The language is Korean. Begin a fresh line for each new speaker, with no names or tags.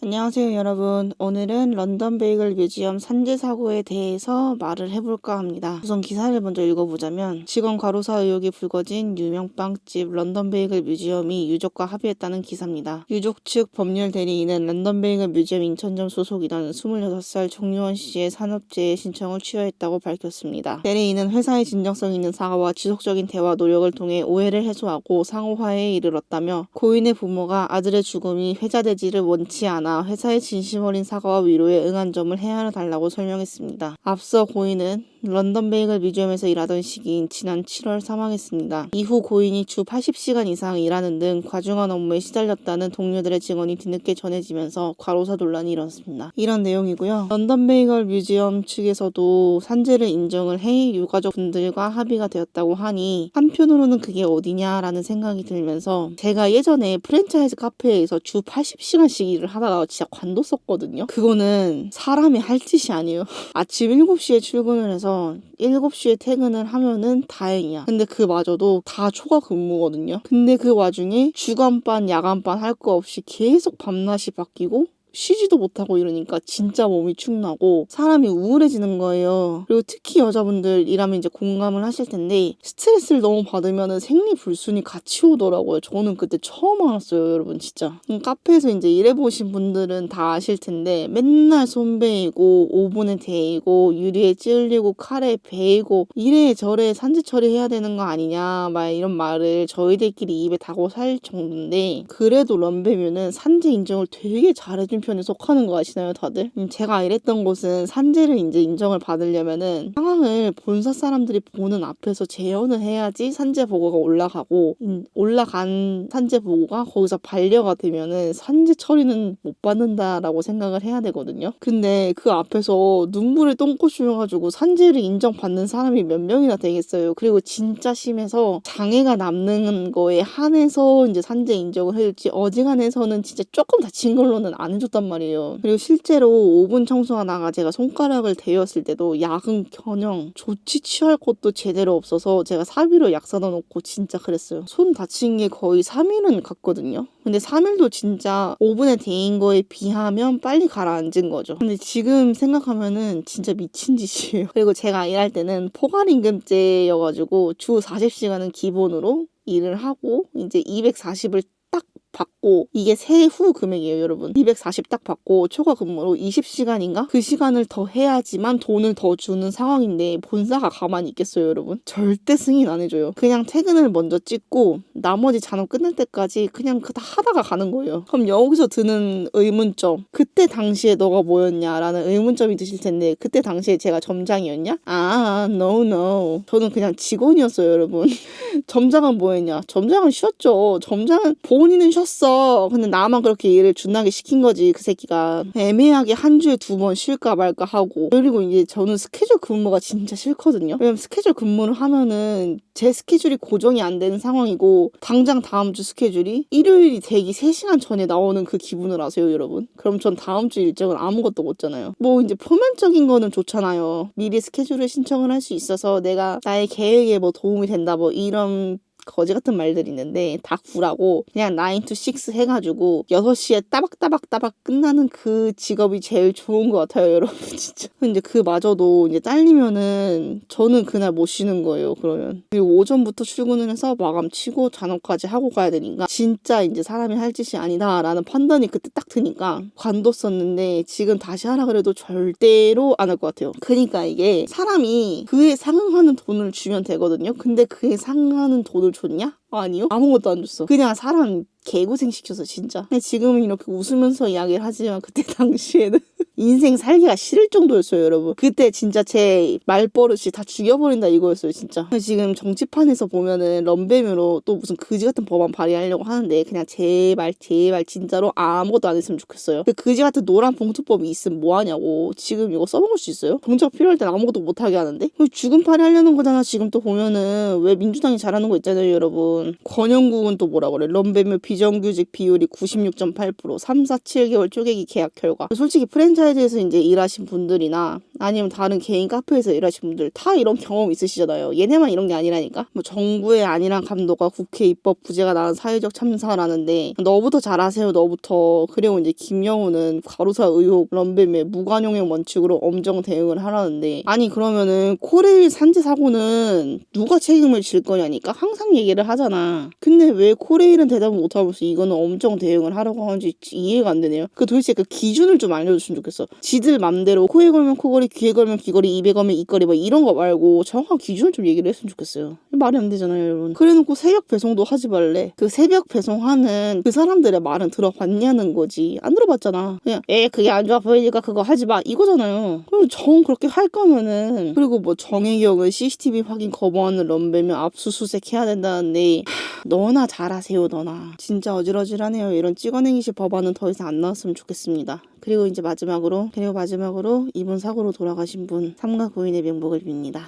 안녕하세요 여러분. 오늘은 런던 베이글 뮤지엄 산재 사고에 대해서 말을 해볼까 합니다. 우선 기사를 먼저 읽어보자면 직원 과로사 의혹이 불거진 유명 빵집 런던 베이글 뮤지엄이 유족과 합의했다는 기사입니다. 유족 측 법률 대리인은 런던 베이글 뮤지엄 인천점 소속이던 26살 정유원 씨의 산업재해 신청을 취하했다고 밝혔습니다. 대리인은 회사의 진정성 있는 사과와 지속적인 대화 노력을 통해 오해를 해소하고 상호 화해에 이르렀다며 고인의 부모가 아들의 죽음이 회자되지를 원치 않아 회사의 진심 어린 사과와 위로에 응한 점을 헤아려 달라고 설명했습니다. 앞서 고인은 런던 베이글 뮤지엄에서 일하던 시기인 지난 7월 사망했습니다. 이후 고인이 주 80시간 이상 일하는 등 과중한 업무에 시달렸다는 동료들의 증언이 뒤늦게 전해지면서 과로사 논란이 일었습니다. 이런 내용이고요. 런던 베이글 뮤지엄 측에서도 산재를 인정을 해 유가족분들과 합의가 되었다고 하니 한편으로는 그게 어디냐라는 생각이 들면서 제가 예전에 프랜차이즈 카페에서 주 80시간씩 일을 하다가 진짜 관뒀었거든요. 그거는 사람이 할 짓이 아니에요. 아침 7시에 출근을 해서 7시에 퇴근을 하면은 다행이야. 근데 그마저도 다 초과 근무거든요. 근데 그 와중에 주간반, 야간반 할 거 없이 계속 밤낮이 바뀌고 쉬지도 못하고 이러니까 진짜 몸이 축나고 사람이 우울해지는 거예요. 그리고 특히 여자분들이라면 이제 공감을 하실 텐데 스트레스를 너무 받으면 생리 불순이 같이 오더라고요. 저는 그때 처음 알았어요, 여러분 진짜. 음, 카페에서 이제 일해보신 분들은 다 아실 텐데 맨날 손 베이고 오븐에 데이고 유리에 찔리고 칼에 베이고 이래 저래 산재 처리해야 되는 거 아니냐 막 이런 말을 저희들끼리 입에 다고 살 정도인데 그래도 런베뮤는 산재 인정을 되게 잘해준 편에 속하는 거 아시나요, 다들? 음, 제가 일했던 곳은 산재를 이제 인정을 받으려면은 상황을 본사 사람들이 보는 앞에서 재연을 해야지 산재 보고가 올라가고 음, 올라간 산재 보고가 거기서 반려가 되면은 산재 처리는 못 받는다라고 생각을 해야 되거든요. 근데 그 앞에서 눈물을 똥꼬 쉬어가지고 산재를 인정받는 사람이 몇 명이나 되겠어요. 그리고 진짜 심해서 장애가 남는 거에 한해서 이제 산재 인정을 해줄지 어지간해서는 진짜 조금 다친 걸로는 안 해줬 단 말이에요. 그리고 실제로 오븐 청소하다가 제가 손가락을 대었을 때도 약은 견영 조치 취할 것도 제대로 없어서 제가 사비로 약 사다 놓고 진짜 그랬어요. 손 다친 게 거의 3일은 갔거든요. 근데 3일도 진짜 오븐에 데인 거에 비하면 빨리 가라앉은 거죠. 근데 지금 생각하면은 진짜 미친 짓이에요. 그리고 제가 일할 때는 포괄임금제여가지고 주 40시간은 기본으로 일을 하고 이제 240을 딱 받고 이게 세후 금액이에요 여러분. 240 딱 받고 초과 근무로 20시간인가? 그 시간을 더 해야지만 돈을 더 주는 상황인데 본사가 가만히 있겠어요 여러분? 절대 승인 안 해줘요. 그냥 퇴근을 먼저 찍고 나머지 잔업 끝날 때까지 그냥 그다 하다가 가는 거예요. 그럼 여기서 드는 의문점. 그때 당시에 너가 뭐였냐라는 의문점이 드실 텐데 그때 당시에 제가 점장이었냐? 아 no no. 저는 그냥 직원이었어요 여러분 점장은 뭐였냐 점장은 쉬었죠 점장은 본인은 쉬었어. 근데 나만 그렇게 일을 준하게 시킨 거지 그 새끼가 애매하게 한 주에 두 번 쉴까 말까 하고 그리고 이제 저는 스케줄 근무가 진짜 싫거든요. 왜냐면 스케줄 근무를 하면은 제 스케줄이 고정이 안 되는 상황이고 당장 다음 주 스케줄이 일요일이 되기 3시간 전에 나오는 그 기분을 아세요 여러분? 그럼 전 다음 주 일정은 아무것도 못잖아요. 뭐 이제 표면적인 거는 좋잖아요. 미리 스케줄을 신청을 할 수 있어서 내가 나의 계획에 뭐 도움이 된다 뭐 이런 ang 거지 같은 말들이 있는데 다 구라고 그냥 9 to 6 해가지고 6시에 따박따박따박 끝나는 그 직업이 제일 좋은 것 같아요 여러분 진짜. 근데 그마저도 이제 잘리면은 저는 그날 못 쉬는 거예요 그러면. 그리고 오전부터 출근을 해서 마감 치고 잔업까지 하고 가야 되니까 진짜 이제 사람이 할 짓이 아니다 라는 판단이 그때 딱 드니까 관뒀었는데 지금 다시 하라 그래도 절대로 안 할 것 같아요. 그러니까 이게 사람이 그에 상응하는 돈을 주면 되거든요. 근데 그에 상응하는 돈을 줬냐? 아니요. 아무것도 안 줬어. 그냥 사람 개고생 시켜서 진짜. 근데 지금은 이렇게 웃으면서 이야기를 하지만 그때 당시에는 인생 살기가 싫을 정도였어요, 여러분. 그때 진짜 제 말버릇이 다 죽여버린다 이거였어요, 진짜. 지금 정치판에서 보면은 럼베뮤로 또 무슨 그지 같은 법안 발의하려고 하는데 그냥 제발 제발 진짜로 아무것도 안 했으면 좋겠어요. 그 그지 같은 노란 봉투법이 있으면 뭐하냐고. 지금 이거 써먹을 수 있어요? 정작 필요할 땐 아무것도 못하게 하는데? 죽은 팔이 하려는 거잖아, 지금 또 보면은. 왜 민주당이 잘하는 거 있잖아요, 여러분. 권영국은 또 뭐라 그래? 럼베뮤 비정규직 비율이 96.8%, 3, 4, 7개월 쪼개기 계약 결과. 솔직히 프랜차이즈 웹 사이트에서 이제 일하신 분들이나 아니면 다른 개인 카페에서 일하신 분들 다 이런 경험 있으시잖아요. 얘네만 이런 게 아니라니까. 뭐 정부의 안일한 감독과 국회 입법 부재가 나는 사회적 참사라는데 너부터 잘하세요. 너부터. 그리고 이제 김영우는 과로사 의혹 런뱀의 무관용행 원칙으로 엄정 대응을 하라는데 아니 그러면은 코레일 산재 사고는 누가 책임을 질 거냐니까 항상 얘기를 하잖아. 근데 왜 코레일은 대답을 못 하면서 이거는 엄정 대응을 하라고 하는지 이해가 안 되네요. 그 도대체 그 기준을 좀 알려줬으면 좋겠어. 지들 맘대로 코에 걸면 코걸이, 귀에 걸면 귀걸이, 입에 걸면 입걸이 뭐 이런 거 말고 정확한 기준을 좀 얘기를 했으면 좋겠어요. 말이 안 되잖아요, 여러분. 그래놓고 새벽 배송도 하지 말래. 그 새벽 배송하는 그 사람들의 말은 들어봤냐는 거지. 안 들어봤잖아. 그냥 에 그게 안 좋아 보이니까 그거 하지 마 이거잖아요. 그럼 정 그렇게 할 거면은 그리고 뭐 정혜경은 CCTV 확인 거부하는 런배면 압수수색 해야 된다는데 하, 너나 잘하세요 너나. 진짜 어질어질하네요. 이런 찍어내기식 법안은 더 이상 안 나왔으면 좋겠습니다. 그리고 이제 마지막으로 그리고 마지막으로 이번 사고로 돌아가신 분 삼가 고인의 명복을 빕니다.